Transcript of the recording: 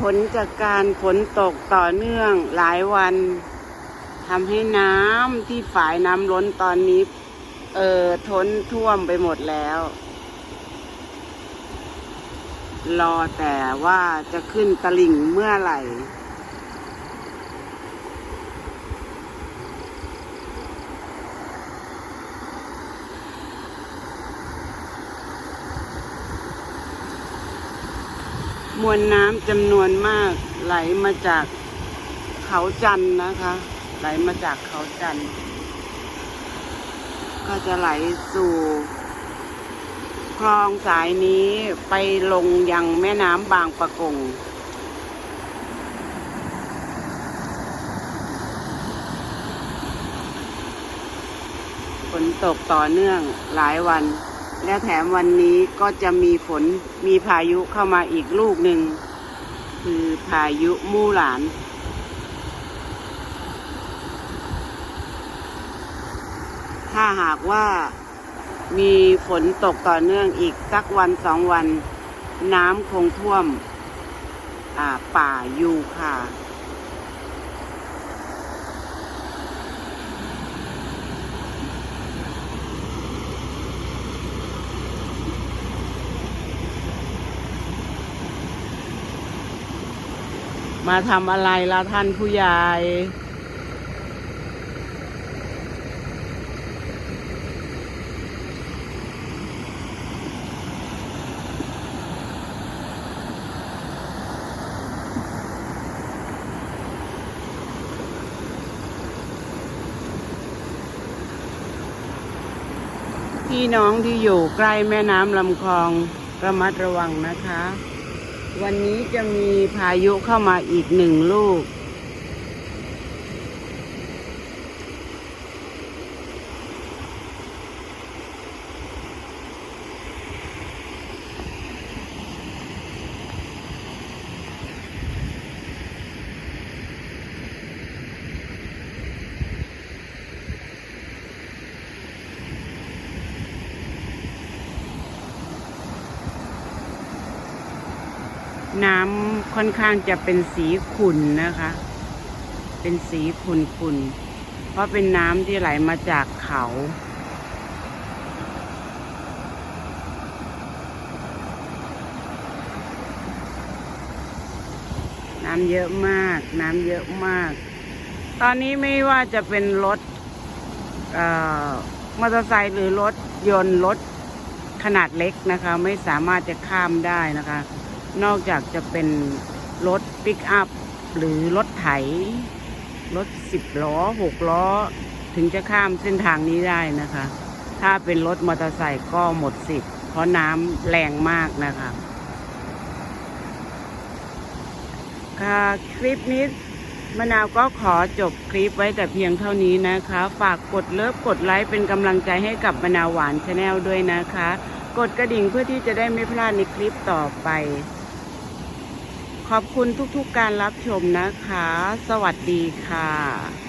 ผลจากการฝนตกต่อเนื่องหลายวันทำให้น้ำที่ฝายน้ำล้นตอนนี้ เออท้นท่วมไปหมดแล้ว รอแต่ว่าจะขึ้นตลิ่งเมื่อไหร่ มวลน้ำจำนวนมากไหลมาจากเขาจันนะคะ ไหลมาจากเขาจันก็จะไหลสู่คลองสายนี้ไปลงยังแม่น้ำบางปะกงฝนตกต่อเนื่องหลายวัน และแถมวันนี้ก็จะมีฝนมีพายุเข้ามาอีกลูกหนึ่ง คือพายุมู่หลาน ถ้าหากว่ามีฝนตกต่อเนื่องอีกสักวันสองวัน น้ำคงท่วมอ่าป่ายูคา มาทำอะไรละท่านผู้ใหญ่พี่น้องที่อยู่ใกล้แม่น้ำลำคลองระมัดระวังนะคะ วันนี้จะมีพายุเข้ามาอีกหนึ่งลูก น้ำค่อนข้างจะเป็นสีขุ่นนะคะ เป็นสีขุ่นขุ่นๆเพราะเป็นน้ำที่ไหลมาจากเขา น้ำเยอะมาก น้ำเยอะมาก ตอนนี้ไม่ว่าจะเป็นรถมอเตอร์ไซค์หรือรถยนต์รถขนาดเล็กนะคะ ไม่สามารถจะข้ามได้นะคะ นอกจากจะเป็นรถปิกอัพ หรือรถไถ รถสิบล้อหกล้อ ถึงจะข้ามเส้นทางนี้ได้นะคะ ถ้าเป็นรถมอเตอร์ไซค์ก็หมดสิทธิ์เพราะน้ำแรงมากนะคะ ค่ะคลิปนี้มะนาวก็ขอจบคลิปไว้แต่เพียงเท่านี้นะคะ ฝากกดเลิฟกดไลค์เป็นกำลังใจให้กับมะนาวหวานชาแนลด้วยนะคะ กดกระดิ่งเพื่อที่จะได้ไม่พลาดในคลิปต่อไป ขอบคุณทุกๆการรับชมนะคะ สวัสดีค่ะ